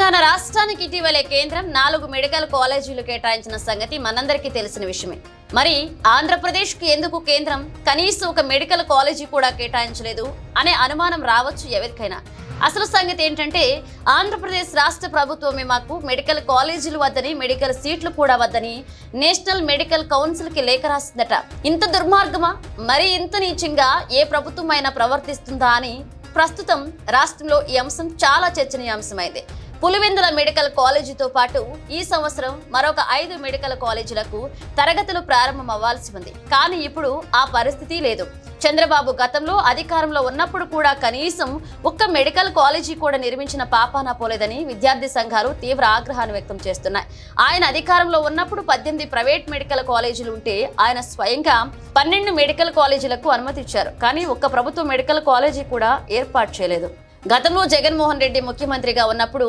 తెలంగాణ రాష్ట్రానికి ఇటీవలే కేంద్రం నాలుగు మెడికల్ కాలేజీలు కేటాయించిన సంగతి మనందరికీ తెలిసిన విషయమే. మరి ఆంధ్రప్రదేశ్కు ఎందుకు కేంద్రం కనీసం ఒక మెడికల్ కాలేజీ కూడా కేటాయించలేదు అనే అనుమానం రావచ్చు ఎవరికైనా. అసలు సంగతి ఏంటంటే ఆంధ్రప్రదేశ్ రాష్ట్ర ప్రభుత్వమే మాకు మెడికల్ కాలేజీలు వద్దని మెడికల్ సీట్లు కూడా వద్దని నేషనల్ మెడికల్ కౌన్సిల్కి లేఖ రాసిందట. ఇంత దుర్మార్గమా? మరి ఇంత నీచంగా ఏ ప్రభుత్వం అయినా ప్రవర్తిస్తుందా అని ప్రస్తుతం రాష్ట్రంలో ఈ అంశం చాలా చర్చనీయాంశమైంది. పులివెందుల మెడికల్ కాలేజీతో పాటు ఈ సంవత్సరం మరొక ఐదు మెడికల్ కాలేజీలకు తరగతులు ప్రారంభం అవ్వాల్సి ఉంది. కానీ ఇప్పుడు ఆ పరిస్థితి లేదు. చంద్రబాబు గతంలో అధికారంలో ఉన్నప్పుడు కూడా కనీసం ఒక్క మెడికల్ కాలేజీ కూడా నిర్మించిన పాపాన పోలేదని విద్యార్థి సంఘాలు తీవ్ర ఆగ్రహాన్ని వ్యక్తం చేస్తున్నాయి. ఆయన అధికారంలో ఉన్నప్పుడు పద్దెనిమిది ప్రైవేట్ మెడికల్ కాలేజీలు ఉంటే ఆయన స్వయంగా పన్నెండు మెడికల్ కాలేజీలకు అనుమతి ఇచ్చారు కానీ ఒక్క ప్రభుత్వ మెడికల్ కాలేజీ కూడా ఏర్పాటు చేయలేదు. గతంలో జగన్మోహన్ రెడ్డి ముఖ్యమంత్రిగా ఉన్నప్పుడు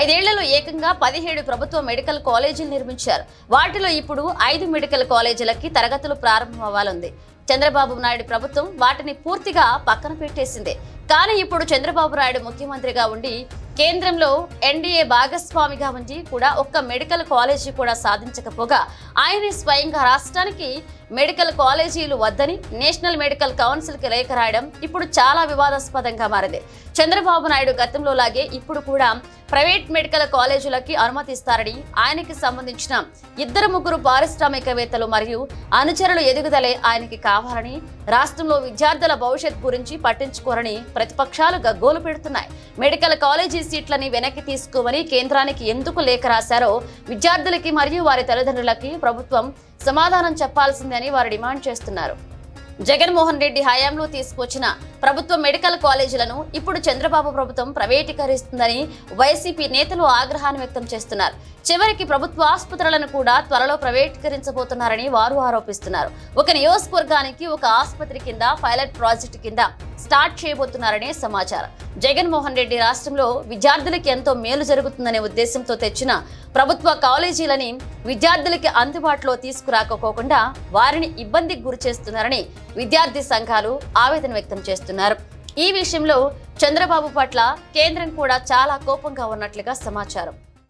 ఐదేళ్ళలో ఏకంగా పదిహేడు ప్రభుత్వ మెడికల్ కాలేజీలు నిర్మించారు. వాటిలో ఇప్పుడు ఐదు మెడికల్ కాలేజీలకి తరగతులు ప్రారంభం అవ్వాలంది చంద్రబాబు నాయుడు ప్రభుత్వం వాటిని పూర్తిగా పక్కన పెట్టేసింది. కానీ ఇప్పుడు చంద్రబాబు నాయుడు ముఖ్యమంత్రిగా ఉండి కేంద్రంలో ఎన్డీఏ భాగస్వామిగా ఉండి కూడా ఒక్క మెడికల్ కాలేజీ కూడా సాధించకపోగా ఆయనే స్వయంగా రాష్ట్రానికి మెడికల్ కాలేజీలు వద్దని నేషనల్ మెడికల్ కౌన్సిల్కి లేఖ రాయడం ఇప్పుడు చాలా వివాదాస్పదంగా మారింది. చంద్రబాబు నాయుడు గతంలో లాగే ఇప్పుడు కూడా ప్రైవేట్ మెడికల్ కాలేజీలకి అనుమతిస్తారని ఆయనకి సంబంధించిన ఇద్దరు ముగ్గురు పారిశ్రామికవేత్తలు మరియు అనుచరులు ఎదుగుదలే ఆయనకి కావాలని రాష్ట్రంలో విద్యార్థుల భవిష్యత్ గురించి పట్టించుకోరని ప్రతిపక్షాలు గగ్గోలు పెడుతున్నాయి. మెడికల్ కాలేజీ సీట్లని వెనక్కి తీసుకోమని కేంద్రానికి ఎందుకు లేఖ రాశారో విద్యార్థులకి మరియు వారి తల్లిదండ్రులకి ప్రభుత్వం సమాధానం చెప్పాల్సిందని వారు డిమాండ్ చేస్తున్నారు. జగన్మోహన్ రెడ్డి హయాంలో తీసుకొచ్చిన ప్రభుత్వ మెడికల్ కాలేజీలను ఇప్పుడు చంద్రబాబు ప్రభుత్వం ప్రైవేటీకరిస్తుందని వైసీపీ నేతలు ఆగ్రహాన్ని వ్యక్తం చేస్తున్నారు. చివరికి ప్రభుత్వ ఆసుపత్రులను కూడా త్వరలో ప్రైవేటీకరించబోతున్నారని వారు ఆరోపిస్తున్నారు. ఒక నియోజకవర్గానికి ఒక ఆసుపత్రి కింద పైలట్ ప్రాజెక్టు కింద స్టార్ట్ చేయబోతున్నారనే సమాచారం. జగన్మోహన్ రెడ్డి రాష్ట్రంలో విద్యార్థులకి ఎంతో మేలు జరుగుతుందనే ఉద్దేశంతో తెచ్చిన ప్రభుత్వ కాలేజీలని విద్యార్థులకి అందుబాటులో తీసుకురాకపోకుండా వారిని ఇబ్బందికి గురి చేస్తున్నారని విద్యార్థి సంఘాలు ఆవేదన వ్యక్తం చేస్తున్నారు ఈ విషయంలో చంద్రబాబు పట్ల కేంద్రం కూడా చాలా కోపంగా ఉన్నట్లుగా సమాచారం.